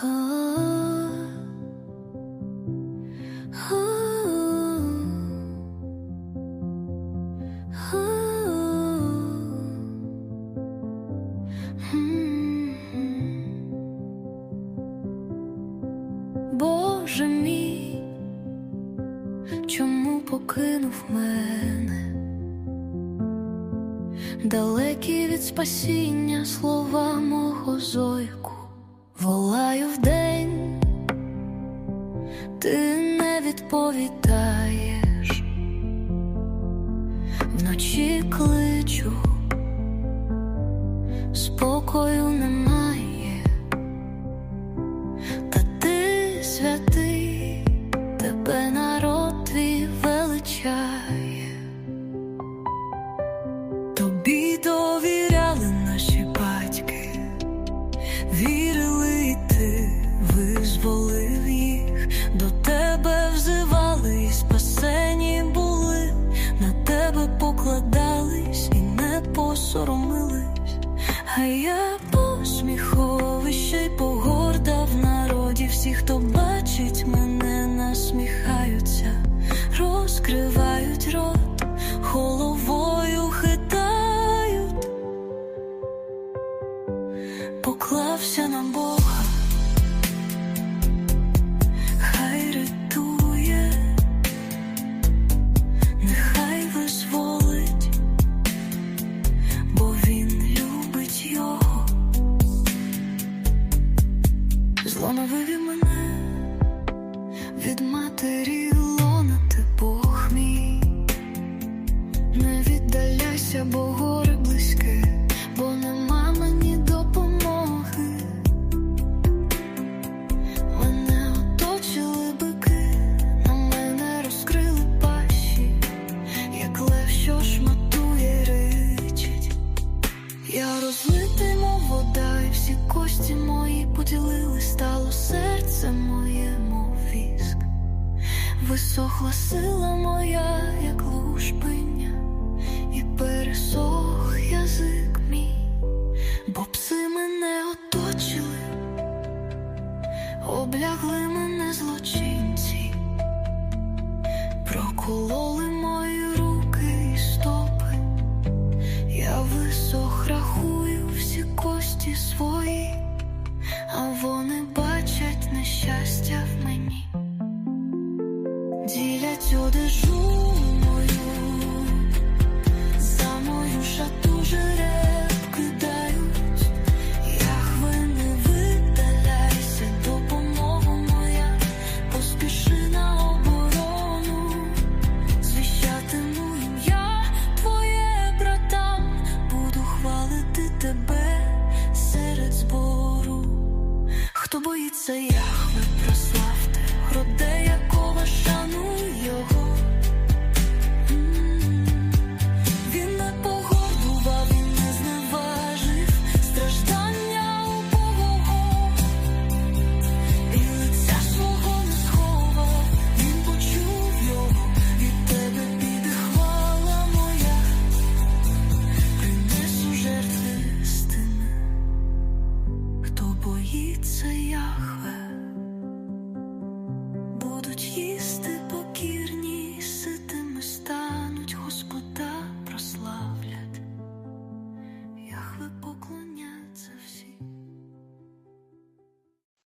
Боже мій, чому покинув мене? Далекі від спасіння слова мого зойку, волаю вдень, ти не відповідаєш, вночі кличу, спокою немає, та ти святий, тебе народ твій величає. Тобі довіряли тебе і не посоромились. А я посміховище й погорда Зло мене від матері лона ти Бог мій. Не віддаляйся, бо горе близьке, бо нема мені допомоги. Мене оточили бики, на мене розкрили пащі, як лев, що шматує ричить. Я розлитий, мов вода, і всі кості мої поділили, стало серце моє, мов віск. Висохла сила моя, як лушпиня, і пересох язик мій, бо пси мене оточили, облягли мене злочинці, прокололи я прославте, родея.